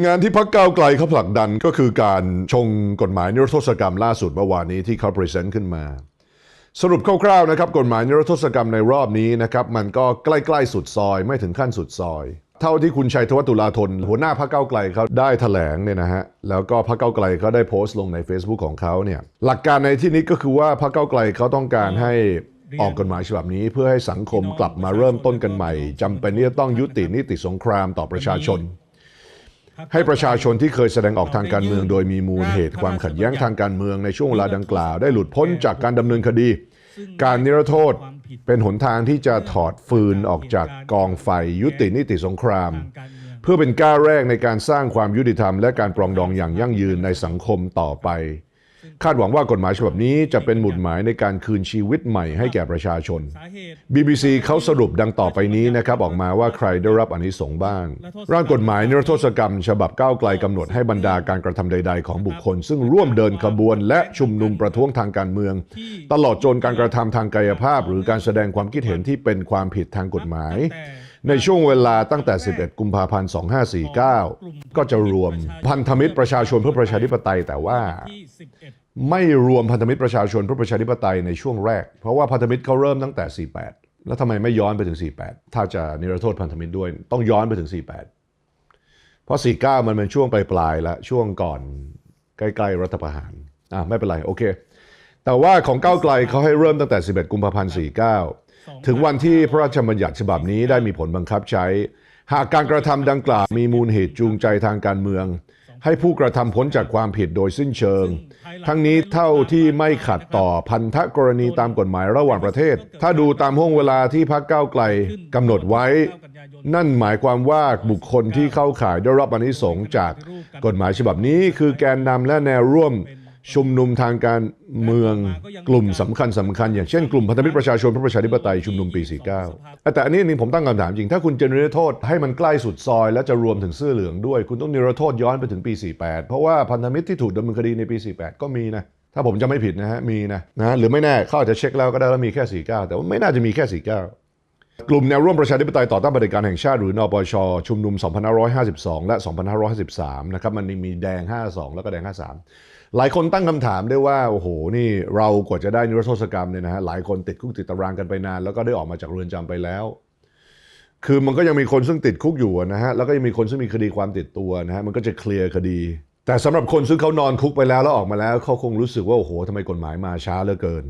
งานที่พักก้าวไกลเขาผลักดันก็คือการชงกฎหมายนิรโทษกรรมล่าสุดเมื่อวานนี้ที่เขาพรีเซนต์ขึ้นมา สรุปคร่าวๆนะครับกฎหมายนิรโทษกรรมในรอบนี้นะครับมันก็ใกล้ๆสุดซอย ไม่ถึงขั้นสุดซอย เท่าที่คุณชัยธวัตุลาธน หัวหน้าพรรคก้าไกลเขาได้แถลงเนี่ยนะฮะแล้วก็พรรคก้าไกลเขาได้โพสต์ลงใน Facebook ของเขาเนี่ยหลักการในที่นี้ก็คือว่าพรรคก้าไกลเขาต้องการให้ออกกฎหมายฉบับนี้เพื่อให้สังคมกลับมาเริ่มต้นกันใหม่จำเป็นที่จะต้องยุตินิติสงครามต่อประชาชน ให้ประชาชนที่เคยแสดงออกทางการเมือง โดยมีมูลเหตุความขัดแย้งทางการเมืองในช่วงเวลาดังกล่าว ได้หลุดพ้นจากการดำเนินคดี การนิรโทษเป็นหนทางที่จะถอดฟืนออกจากกองไฟยุตินิติสงคราม เพื่อเป็นก้าวแรกในการสร้างความยุติธรรม และการปรองดองอย่างยั่งยืนในสังคมต่อไป คาดหวังว่ากฎหมายฉบับนี้จะเป็นหมุดหมายในการคืนชีวิตใหม่ให้แก่ประชาชนสาเหตุ BBC เขาสรุปดังต่อไปนี้นะครับ ออกมาว่าใครได้รับอานิสงส์บ้าง ร่างกฎหมายนิรโทษกรรม ฉบับก้าวไกลกำหนดให้บรรดาการกระทำใด ๆ ของบุคคล ซึ่งร่วมเดินขบวนและชุมนุมประท้วงทางการเมือง ตลอดจนการกระทำทางกายภาพ หรือการแสดงความคิดเห็นที่เป็นความผิดทางกฎหมายในช่วงเวลาตั้งแต่ 11 กุมภาพันธ์ 2549 ก็จะรวมพันธมิตรประชาชนเพื่อประชาธิปไตยแต่ว่าที่11 ไม่รวมพันธมิตรประชาชนเพื่อประชาธิปไตยในช่วงแรก เพราะว่าพันธมิตรเขาเริ่มตั้งแต่ 48 แล้วทำไมไม่ย้อนไปถึง 48 ถ้าจะนิรโทษพันธมิตรด้วย ต้องย้อนไปถึง 48 เพราะ 49 มันเป็นช่วงปลายๆแล้วช่วงก่อนใกล้ๆรัฐประหารอะไม่เป็นไรโอเค แต่ว่าของก้าวไกลเขาให้เริ่มตั้งแต่ 11 กุมภาพันธ์ 49 ถึงวันที่พระราชบัญญัติฉบับนี้ได้มีผลบังคับใช้ หากการกระทำดังกล่าวมีมูลเหตุจูงใจทางการเมือง ให้ผู้กระทำพ้นจากความผิดโดยสิ้นเชิง ทั้งนี้เท่าที่ไม่ขัดต่อพันธกรณีตามกฎหมายระหว่างประเทศ ถ้าดูตามห่วงเวลาที่พักก้าวไกลกำหนดไว้ นั่นหมายความว่าบุคคลที่เข้าข่ายได้รับอานิสงส์จากกฎหมายฉบับนี้ คือแกนนำและแนวร่วม ชุมนุมทางการเมืองกลุ่มสำคัญสำคัญ อย่างเช่นกลุ่มพันธมิตรประชาชนเพื่อประชาธิปไตยชุมนุมปี 49 แต่อันนี้นี่ผมตั้งคำถามจริง ถ้าคุณจะนิรโทษให้มันใกล้สุดซอย และจะรวมถึงเสื้อเหลืองด้วย คุณต้องนิรโทษย้อนไปถึงปี 48 เพราะว่าพันธมิตรที่ถูกดำเนินคดีในปี 48 ก็มีนะถ้าผมจะไม่ผิดนะฮะมีนะนะหรือไม่แน่เขาอาจจะเช็คแล้วก็ได้แล้วมีแค่ 49 แต่ว่าไม่น่าจะมีแค่ 49 กลุ่มแนวร่วมประชาธิปไตยต่อต้านเผด็จการแห่งชาติหรือนปชชุมนุม 2552 และ 2553 นะครับมันมีแดง 52 แล้วก็แดง 53 หลายคนตั้งคำถามได้ว่า โอ้โห นี่เรากว่าจะได้นิรโทษกรรมเนี่ยนะฮะหลายคนติดคุกติดตารางกันไปนาน แล้วก็ได้ออกมาจากเรือนจำไปแล้วคือมันก็ยังมีคนซึ่งติดคุกอยู่นะฮะแล้วก็ยังมีคนซึ่งมีคดีความติดตัวนะฮะมันก็จะเคลียร์คดี แต่สำหรับคนซึ่งเขานอนคุกไปแล้วแล้วออกมาแล้วเขาคงรู้สึกว่าโอ้โหทำไมกฎหมายมาช้าเหลือเกิน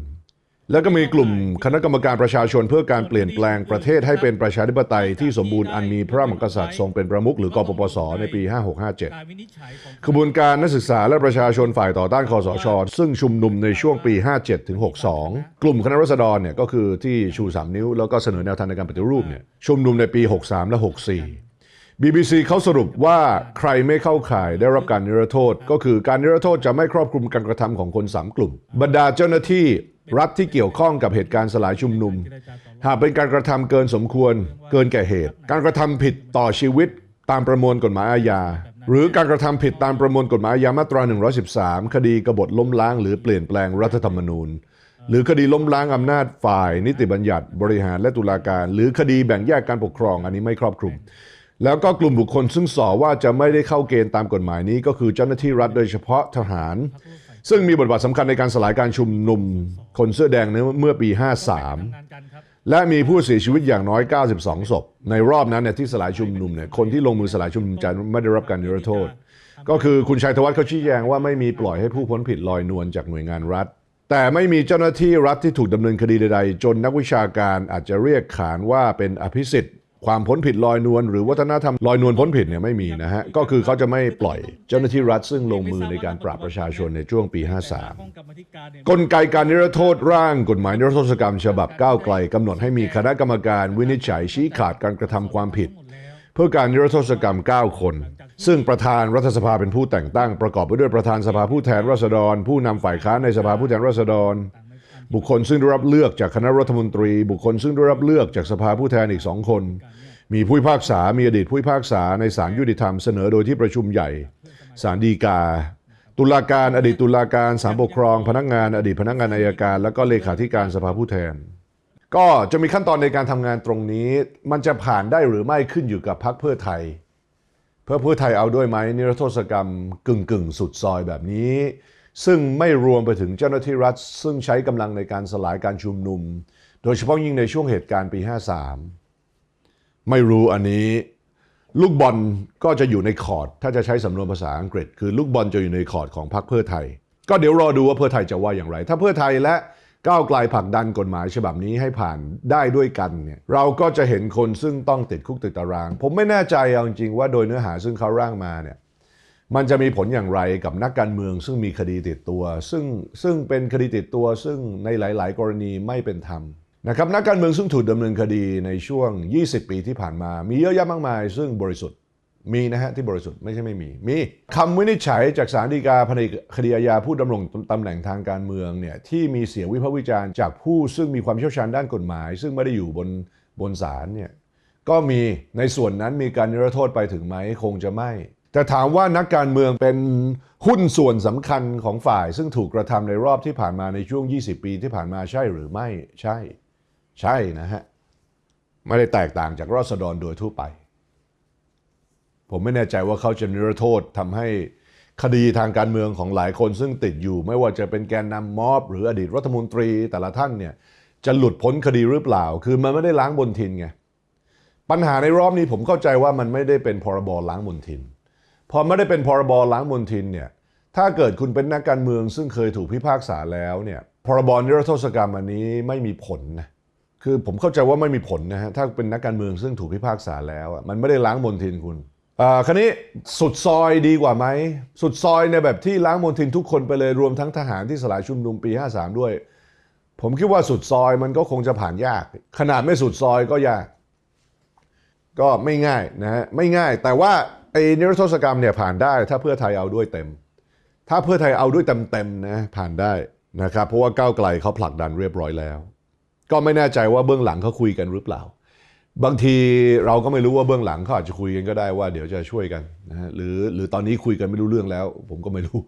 แล้วก็มีกลุ่มคณะกรรมการประชาชนเพื่อการเปลี่ยนแปลงประเทศให้เป็นประชาธิปไตยที่สมบูรณ์อันมีพระมหากษัตริย์ทรงเป็นประมุขหรือกปปส ในปี 5657การวินิจฉัยของขบวนการนักศึกษาและประชาชนฝ่ายต่อต้านคอสช ซึ่งชุมนุมในช่วงปี 57ถึง62 กลุ่มคณะรัษฎรเนี่ยก็คือที่ชู 3 นิ้ว แล้วก็เสนอแนวทางในการปฏิรูปเนี่ยชุมนุมในปี 63 และ 64 BBC เขาสรุปว่าใครไม่เข้าข่ายได้รับการนิรโทษ ก็คือการนิรโทษจะไม่ครอบคลุมการกระทำของคน 3 กลุ่ม บรรดาเจ้าหน้าที่ รัฐที่เกี่ยวข้องกับเหตุการณ์สลายชุมนุม หากเป็นการกระทำเกินสมควร เกินแก่เหตุ การกระทำผิดต่อชีวิตตามประมวลกฎหมายอาญา หรือการกระทำผิดตามประมวลกฎหมายอาญามาตรา 113 คดีกบฏล้มล้าง หรือเปลี่ยนแปลงรัฐธรรมนูญ หรือคดีล้มล้างอำนาจฝ่าย นิติบัญญัติ บริหารและตุลาการ หรือคดีแบ่งแยกการปกครอง อันนี้ไม่ครอบคลุม แล้วก็กลุ่มบุคคลซึ่งสอว่าจะไม่ได้เข้าเกณฑ์ตามกฎหมายนี้ก็คือเจ้าหน้าที่รัฐโดยเฉพาะทหาร ซึ่งมีบทบาทสำคัญในการสลายการชุมนุมคนเสื้อแดงเมื่อปี 53งานกันครับและมีผู้เสียชีวิตอย่างน้อย 92 ศพ ในรอบนั้นเนี่ยที่สลายชุมนุมเนี่ยคนที่ลงมือสลายชุมนุมจะไม่ได้รับการนิรโทษ ก็คือคุณชัยธวัฒน์เขาชี้แจงว่าไม่มีปล่อยให้ผู้พ้นผิดลอยนวลจากหน่วยงานรัฐ แต่ไม่มีเจ้าหน้าที่รัฐที่ถูกดำเนินคดีใดๆ จนนักวิชาการอาจจะเรียกขานว่าเป็นอภิสิทธิ์ ความพ้นผิดลอยนวลหรือวัฒนธรรมลอยนวลพ้นผิดเนี่ยไม่มีนะฮะ ก็คือเขาจะไม่ปล่อยเจ้าหน้าที่รัฐซึ่งลงมือในการปราบประชาชนในช่วงปี 53ห้องกรรมธิการเนี่ยกลไกการนิรโทษร่างกฎหมายนิรโทษกรรม ฉบับก้าวไกลกำหนดให้มีคณะกรรมการวินิจฉัยชี้ขาดการกระทำความผิด เพื่อการนิรโทษกรรม 9 คน ซึ่งประธานรัฐสภาเป็นผู้แต่งตั้งประกอบไปด้วยประธานสภาผู้แทนราษฎร ผู้นำฝ่ายค้านในสภาผู้แทนราษฎร บุคคลซึ่งได้รับเลือกจากคณะรัฐมนตรี บุคคลซึ่งได้รับเลือกจากสภาผู้แทนอีกสองคน มีผู้พิพากษา มีอดีตผู้พิพากษาในศาลยุติธรรมเสนอโดยที่ประชุมใหญ่ศาลฎีกา ตุลาการอดีตตุลาการศาลปกครอง พนักงานอดีตพนักงานอายการ แล้วก็เลขาธิการสภาผู้แทน ก็จะมีขั้นตอนในการทำงานตรงนี้ มันจะผ่านได้หรือไม่ขึ้นอยู่กับพรรคเพื่อไทยเพื่อเพื่อไทยเอาด้วยไหมนิรโทษกรรมกึ่งกึ่งสุดซอยแบบนี้ ซึ่งไม่รวมไปถึงเจ้าหน้าที่รัฐ ซึ่งใช้กำลังในการสลายการชุมนุม โดยเฉพาะยิ่งในช่วงเหตุการณ์ปี 53 ไม่รู้อันนี้ ลูกบอลก็จะอยู่ในคอร์ด ถ้าจะใช้สำนวนภาษาอังกฤษ คือลูกบอลจะอยู่ในคอร์ดของพรรคเพื่อไทย ก็เดี๋ยวรอดูว่าเพื่อไทยจะว่าอย่างไร ถ้าเพื่อไทยและก้าวไกลผลักดันกฎหมายฉบับนี้ให้ผ่านได้ด้วยกันเนี่ยเราก็จะเห็นคนซึ่งต้องติดคุกติดตาราง ผมไม่แน่ใจเอาจริงๆว่าโดยเนื้อหาซึ่งเขาร่างมาเนี่ย มันจะมีผลอย่างไรกับนักการเมือง ซึ่งมีคดีติดตัว ซึ่งซึ่งเป็นคดีติดตัว ซึ่งในหลาย ๆ กรณีไม่เป็นธรรมนะครับนักการเมืองซึ่งถูกดำเนินคดีในช่วง 20 ปีที่ผ่านมา มีเยอะแยะมากมาย ซึ่งบริสุทธิ์มีนะฮะที่บริสุทธิ์ไม่ใช่ไม่มี มีคำวินิจฉัยจากศาลฎีกาแผนกคดีอาญาผู้ดำรงตำแหน่งทางการเมืองเนี่ยที่มีเสียงวิพากษ์วิจารณ์จากผู้ซึ่งมีความเชี่ยวชาญด้านกฎหมาย ซึ่งไม่ได้อยู่บนบนศาลเนี่ยก็มีในส่วนนั้นมีการนิรโทษไปถึงไหมคงจะไม่ แต่ถามว่านักการเมืองเป็นหุ้นส่วนสำคัญของฝ่าย ซึ่งถูกกระทำในรอบที่ผ่านมาในช่วง 20 ปีที่ผ่านมาใช่หรือไม่ใช่ ใช่นะฮะ ไม่ได้แตกต่างจากราษฎรโดยทั่วไป ผมไม่แน่ใจว่าเขาจะนิรโทษทำให้คดีทางการเมืองของหลายคนซึ่งติดอยู่ ไม่ว่าจะเป็นแกนนำม็อบ หรืออดีตรัฐมนตรีแต่ละท่านเนี่ยจะหลุดพ้นคดีหรือเปล่า คือมันไม่ได้ล้างบนทินไงปัญหาในรอบนี้ผมเข้าใจว่ามันไม่ได้เป็นพรบล้างมลทิน พอไม่ได้เป็นพรบล้างมลทินเนี่ยถ้าเกิดคุณเป็นนักการเมืองซึ่งเคยถูกพิพากษาแล้วเนี่ยพรบนิรโทษกรรมอันนี้ไม่มีผลนะคือผมเข้าใจว่าไม่มีผลนะฮะถ้าเป็นนักการเมืองซึ่งถูกพิพากษาแล้วอะมันไม่ได้ล้างมลทินคุณอ่าคราวนี้สุดซอยดีกว่าไหมสุดซอยในแบบที่ล้างมลทินทุกคนไปเลยรวมทั้งทหารที่สลายชุมนุมปี 53 ด้วย ผมคิดว่าสุดซอยมันก็คงจะผ่านยาก ขนาดไม่สุดซอยก็ยาก ก็ไม่ง่ายนะฮะไม่ง่าย แต่ว่า นิรโทษกรรมเนี่ยผ่านได้ ถ้าเพื่อไทยเอาด้วยเต็ม ถ้าเพื่อไทยเอาด้วยเต็มๆนะผ่านได้นะครับเพราะว่าก้าวไกลเขาผลักดันเรียบร้อยแล้ว ก็ไม่แน่ใจว่าเบื้องหลังเขาคุยกันหรือเปล่า บางทีเราก็ไม่รู้ว่าเบื้องหลังเขาอาจจะคุยกันก็ได้ว่าเดี๋ยวจะช่วยกันนะฮะหรือหรือตอนนี้คุยกันไม่รู้เรื่องแล้ว ผมก็ไม่รู้